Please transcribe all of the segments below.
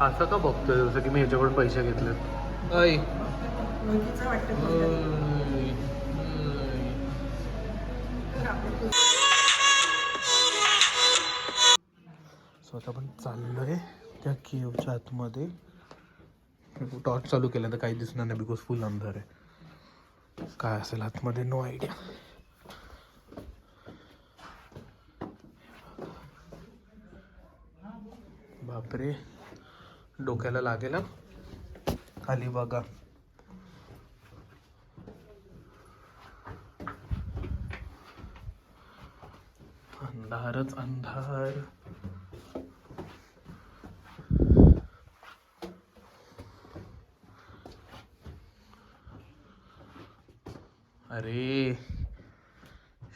असं का बघतोय जसं की मी ह्याच्याकडून पैसे घेतलेत? ऐ सो आता आपण चाललोय त्या केवच्या आतमध्ये टॉर्च चालू केलं तर काही दिसणार नाही बिकॉज फुल अंधार आहे. काय असेल आतमध्ये? नो आयडिया बापरे. डोक्याला लागेल. खाली बघा. अंधारच अंधार. अरे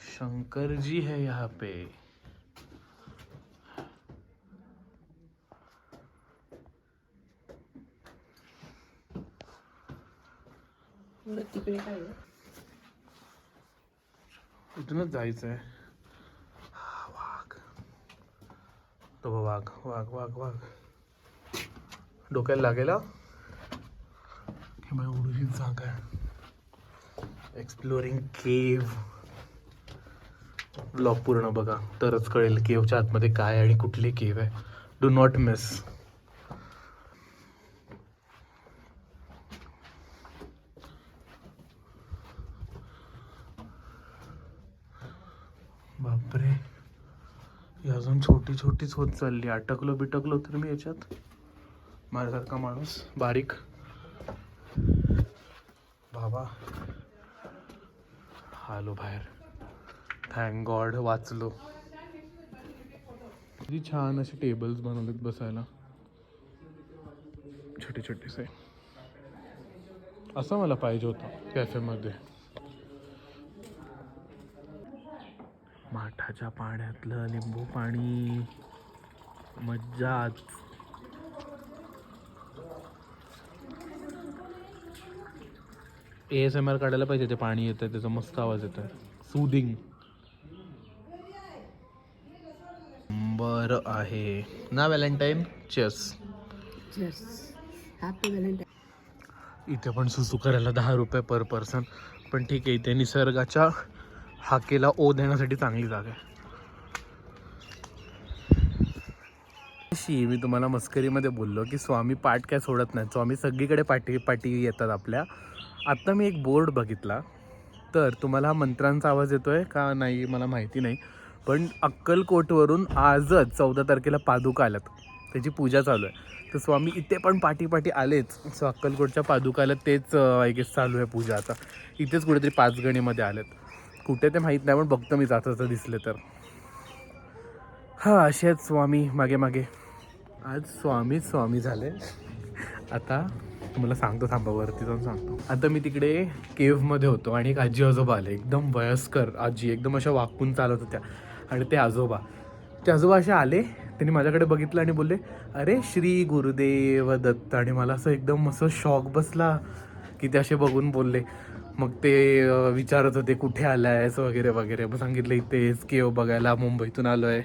शंकर जी है यहाँ पे. तिकडे काय कुठूनच जायचं आहे हा, वाघ. तो वाघ वाघ वाघ वाघ. डोक्याला लागेल किंवा उडूशी जागा आहे. एक्सप्लोरिंग केव्ह ब्लॉग पूर्ण बघा. तरच कळेल केव्हच्या आतमध्ये काय आणि कुठली केव्ह आहे. डू नॉट मिस बापरे. ही अजून छोटी छोटीच होत चालली. अटकलो बिटकलो तर मी याच्यात. माझ्यासारखा माणूस. बारीक. बाबा. आलो बाहेर. थँक गॉड वाचलो. किती छान असे टेबल्स बनवलेत बसायला. छोटे छोटेसे. असं मला पाहिजे होतं कॅफेमध्ये माठाच्या पाण्यातलं लिंबू पाणी. मज्जाच. एस एम आर काढायला पाहिजे ते पाणी येतं त्याचा मस्त आवाज येतोय. सुदिंग बरं आहे. ना व्हॅलेंटाईन? चेस. इथे पण सुसू करायला दहा रुपये पर पर्सन पण ठीक आहे इथे निसर्गाच्या हाकेला ओ देण्यासाठी चांगली जागा आहे. अशी मी तुम्हाला मस्करीमध्ये बोललो की स्वामी पाठ काय सोडत नाही स्वामी सगळीकडे पाठी पाठी येतात आपल्या. आत्ता मी एक बोर्ड बघितला. तर तुम्हाला हा मंत्रांचा आवाज येतोय का नाही मला माहिती नाही. पण अक्कलकोटवरून आजच चौदा तारखेला पादुका आल्यात. त्याची पूजा चालू आहे. तर स्वामी इथे पण पाठीपाठी आलेच सो अक्कलकोटच्या पादुकाला तेच आय गेस चालू आहे पूजा आता. इथेच कुठेतरी पाचगणीमध्ये आलेत. कुठे ते माहीत नाही पण बघतो मी जात असं दिसले तर. हां असे आहेत स्वामी मागे मागे. आज स्वामी स्वामी झाले. आता तुम्हाला सांगतो थांबा वरती जाऊन सांगतो. आता मी तिकडे केव्हमध्ये होतो आणि एक आजी आजोबा आले. एकदम वयस्कर आजी एकदम अशा वाकून चालत होत्या. आणि ते आजोबा. ते आजोबा असे आले त्यांनी माझ्याकडे बघितलं आणि बोलले अरे श्री गुरुदेव दत्त. आणि मला असं एकदम असं शॉक बसला की ते असे बघून बोलले मग ते विचारत होते कुठे आलायस? वगैरे वगैरे. मग सांगितलं इथेच केव बघायला मुंबईतून आलो आहे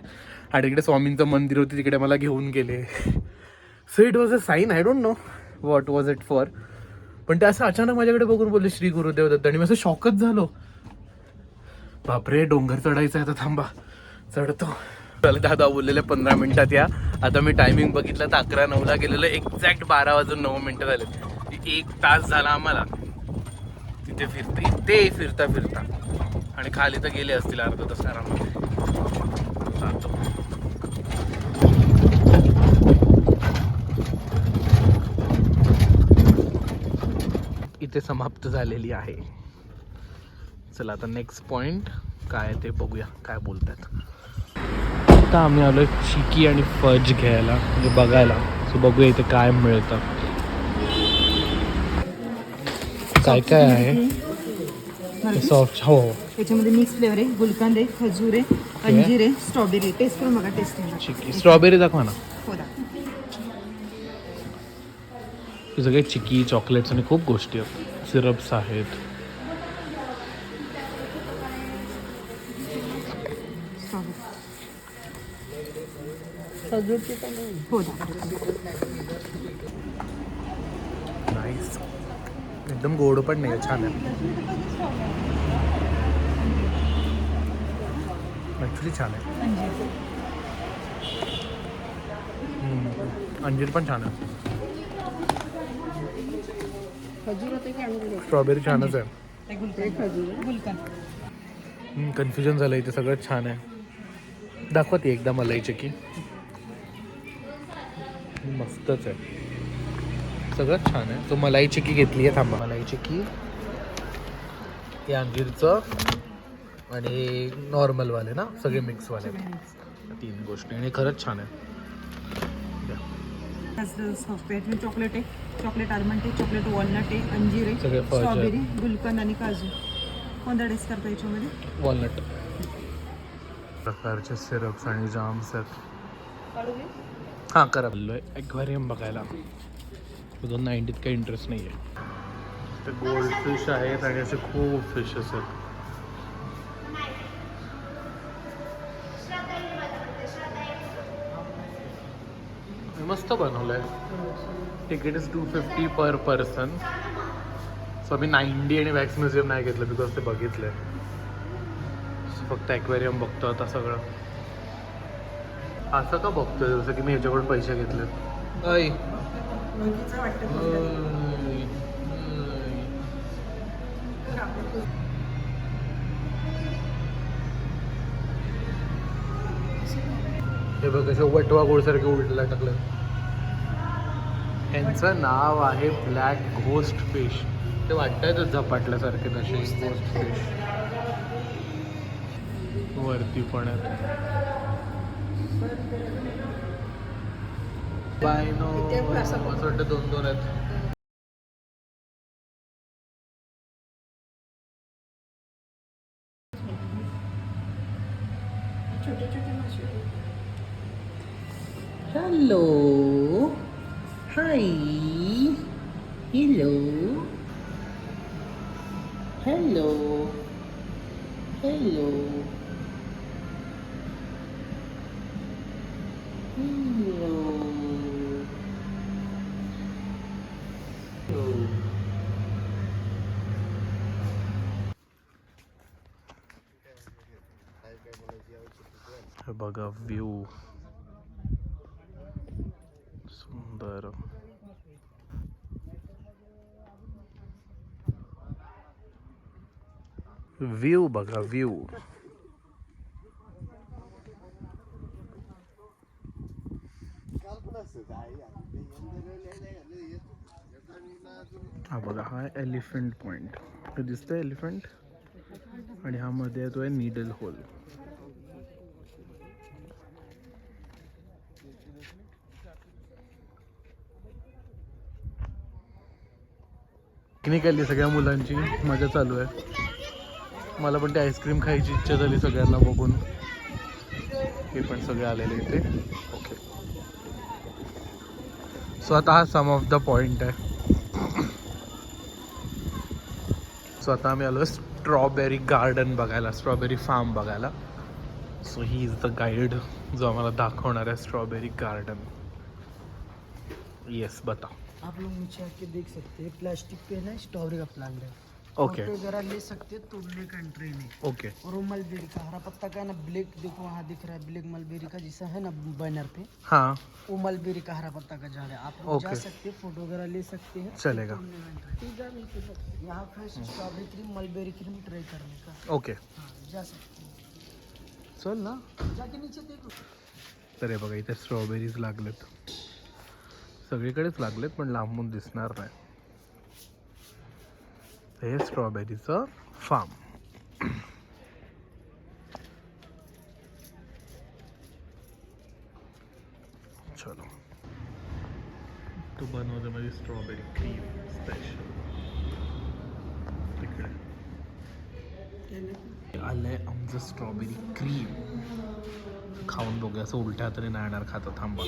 आणि तिकडे स्वामींचं मंदिर होते तिकडे मला घेऊन गेले. So it was a sign I don't know what was it for पण ते असं अचानक माझ्याकडे बघून बोलले श्री गुरुदेव दत्त. आणि मी असं शॉकच झालो. बापरे डोंगर चढायचा आहे आता थांबा. चढतो. चला दादा बोललेले पंधरा मिनिटात या. आता मी टायमिंग बघितलं तर अकरा नऊला गेलेलं. एक्झॅक्ट बारा वाजून नऊ मिनिटं झाले एक तास झाला आम्हाला. तिथे फिरते इथे फिरता फिरता. आणि खाली तर गेले असतील अर्धा तास आरामात. जातो. इथे समाप्त झालेली आहे. चला आता नेक्स्ट पॉइंट काय ते बघूया काय बोलतात. आता आम्ही आलो चिकी आणि फज घ्यायला म्हणजे बघायला. सो बघूया इथे काय मिळतं. काय काय आहे? सॉफ्ट हो त्याच्यामध्ये मिक्स फ्लेवर आहे. गुलकंद आहे खजूर आहे अंजीर आहे स्ट्रॉबेरी टेस्ट करून बघा टेस्ट चिकी स्ट्रॉबेरी दाखवा ना. हो दाखवा. हे सगळे चिकी चॉकलेट्स आणि खूप गोष्टी आहेत. सिरप्स आहेत. स्ट्रॉबेरी हो दाखवा. एकदम गोड पण नाही आहे छान आहे. ॲक्च्युली छान आहे. अंजीर पण छान आहे. स्ट्रॉबेरी छानच आहे. कन्फ्युजन झालं इथे सगळं छान आहे. दाखवते एकदा मलाई की. मस्तच आहे. सगळंच छान आहे. तो मलाई चिकी घेतली आहे थांबा. मलाई चिकी हे अंजीरचं आणि नॉर्मलवाले ना सगळे मिक्सवाले तीन गोष्टी. आणि खरंच छान आहे. द्या. चॉकलेट आहे चॉकलेट आलमंड आहे चॉकलेट वॉलनट आहे अंजीर सगळे आहे आहेत. स्ट्रॉबेरी गुलकंद आणि काजू. कोणता टेस्ट करता याच्यामध्ये? वॉलनट प्रकारचे सिरप्स आणि जाम्स आहेत. हां करा. बोललोय ॲक्वेरियम बघायला. दोन नाईन्टीत काही इंटरेस्ट नाही आहे. ते गोल्ड फिश आहेत आणि असे खूप फिशेस आहेत हे मस्त बनवलंय. Ticket is two fifty per person so आम्ही नाईन्टी आणि वॅक्स म्युझियम नाही घेतलं बिकॉज ते बघितलंय. फक्त ॲक्वेरियम बघतो आता सगळं. असं का बघतोय जसं की मी ह्याच्याकडून पैसे घेतले वाटतं. हे. बघ कसे वटवा गोळसारखे उलटला टाकलं यांचं नाव आहे ब्लॅक घोस्ट फिश ते वाटतायतच झपाटल्यासारखे तसे घोस्ट फिश वरती पण आहेत बायनो इथे पण असं- असं वाटतं दोन दोन आहेत छोटे छोटे मासे hello hi hello hello hello हे बघा व्ह्यू सुंदर. व्ह्यू बघा व्ह्यू हा बघा हा एलिफंट पॉइंट दिसतंय एलिफंट आणि हा मध्ये येतोय नीडल होल पिकनिक आली सगळ्या मुलांची. मजा चालू आहे. मला पण ते आईस्क्रीम खायची इच्छा झाली सगळ्यांना बघून. हे पण सगळे आलेले इथे. ओके सो आता हा सम ऑफ द पॉइंट आहे. सो आता आम्ही आलो स्ट्रॉबेरी गार्डन बघायला स्ट्रॉबेरी फार्म बघायला. So he is the guide जो आम्हाला दाखवणार आहे स्ट्रॉबेरी गार्डन येस बता. आप लोग नीचे आके देख सकते हैं प्लास्टिक पे ना स्ट्रॉबेरी का प्लांट है। ओके फ़ोटो वगैरह ले सकते हैं तोड़ने का एंट्री नहीं ओके और वो मलबेरी का हरा पत्ता का है ना ब्लैक देखो वहाँ दिख रहा है ब्लैक मलबेरी का जैसा है ना बैनर पे। हाँ। वो मलबेरी का हरा पत्ता का झाड़ है। आप लोग okay. जा सकते हैं फ़ोटो वगैरह ले सकते हैं। चलेगा। है। यहाँ fresh strawberry cream mulberry cream try करने का। ओके हाँ जा सकते हैं। चल ना। जाके नीचे देखो। तर हे बघा इथे स्ट्रॉबेरीज लागलेत सगळीकडेच लागलेत पण लांबून दिसणार नाही. हे स्ट्रॉबेरीचं फार्म चलो. तू बनवते माझी स्ट्रॉबेरी क्रीम स्पेशल तिकडे आलंय आमचं स्ट्रॉबेरी क्रीम खाऊन बघूया असं उलट्या हाताने नाही येणार खाता थांबा.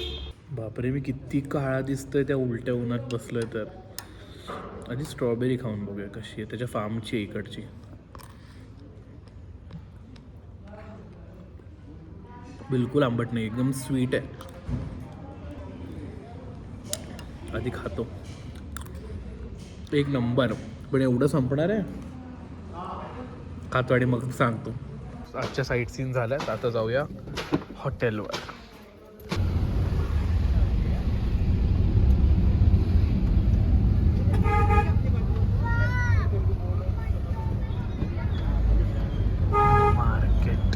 बापरे मी किती काळा दिसतोय त्या उलट्या उन्हात बसलोय तर. आधी स्ट्रॉबेरी खाऊन बघूया कशी आहे. त्याच्या फार्मची आहे इकडची. बिलकुल आंबट नाही एकदम स्वीट आहे. आधी खातो. एक नंबर पण एवढं संपणार आहे? खातो आणि मग सांगतो. आजच्या साईट सीन झाल्यात. आता जाऊया हॉटेलवर मार्केट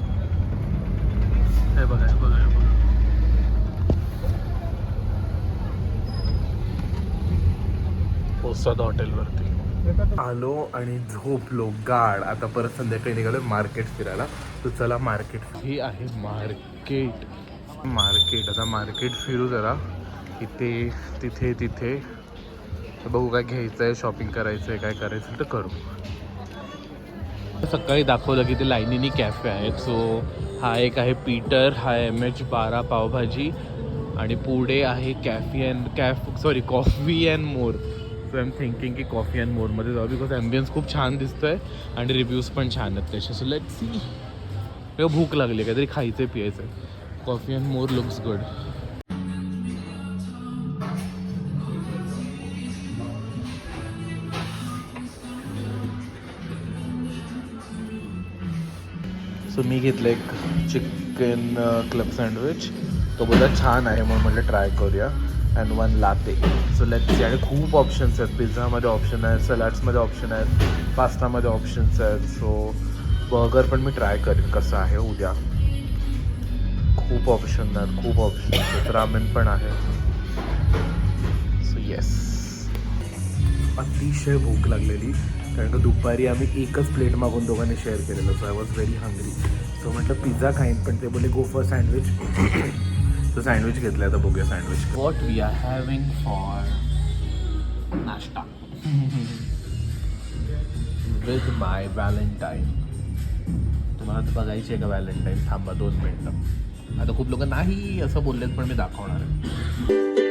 हे बघा हे बघा हे बघा पोचतात हॉटेलवरती. आलो आणि झोपलो गाड आता परत संध्याकाळी निघालो मार्केट फिरायला. तर चला मार्केट ही आहे मार्केट. मार्केट आता मार्केट फिरू जरा. इथे तिथे तिथे. बघू काय घ्यायचं आहे शॉपिंग करायचं आहे काय करायचं तर करू. सकाळी दाखवलं की ते लाईनीनी कॅफे आहेत. सो हा एक आहे पीटर हा एम एच बारा पावभाजी आणि पुढे आहे cafe and caf sorry coffee and more. So I am thinking की कॉफ़ी अँड मोरमध्ये जाऊ बिकॉज़ ॲम्बियन्स खूप छान दिसतोय आणि रिव्ह्यूज पण छान आहेत त्याचे. सो लेट सी किंवा भूक लागली काहीतरी खायचं पियायचं coffee and more looks good so मी घेतलं एक चिकन क्लब सँडविच तो बोलला छान आहे म्हणून म्हटलं ट्राय करूया. And one latte so let's आणि खूप ऑप्शन्स आहेत. पिझ्झामध्ये ऑप्शन आहेत सलॅड्समध्ये ऑप्शन आहेत पास्तामध्ये ऑप्शन्स आहेत. सो बर्गर पण मी ट्राय करेन. कसं आहे उद्या? खूप ऑप्शन आहेत. खूप ऑप्शन्स आहेत. रामेन पण आहे. सो येस अतिशय भूक लागलेली. कारण का दुपारी आम्ही एकच प्लेट मागून दोघांनी शेअर केलेलं. So I was very hungry so म्हटलं पिझ्झा खाईन पण ते बोले गो फॉर सँडविच तर सँडविच घेतलं आता बघूया sandwich what we are having for नाश्ता. विथ माय व्हॅलेंटाईन तुम्हाला तर बघायची आहे का व्हॅलेंटाईन थांबा दोन मिनटं. आता खूप लोक नाही असं बोललेत पण मी दाखवणार आहे.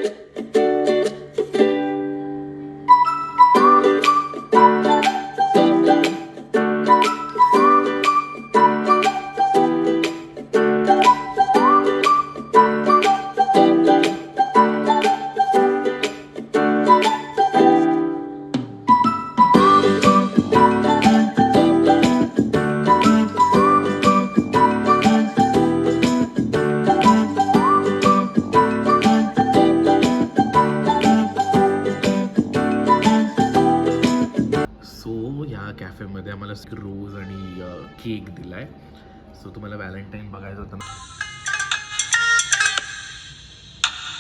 मेंटेन बघायचं होतं.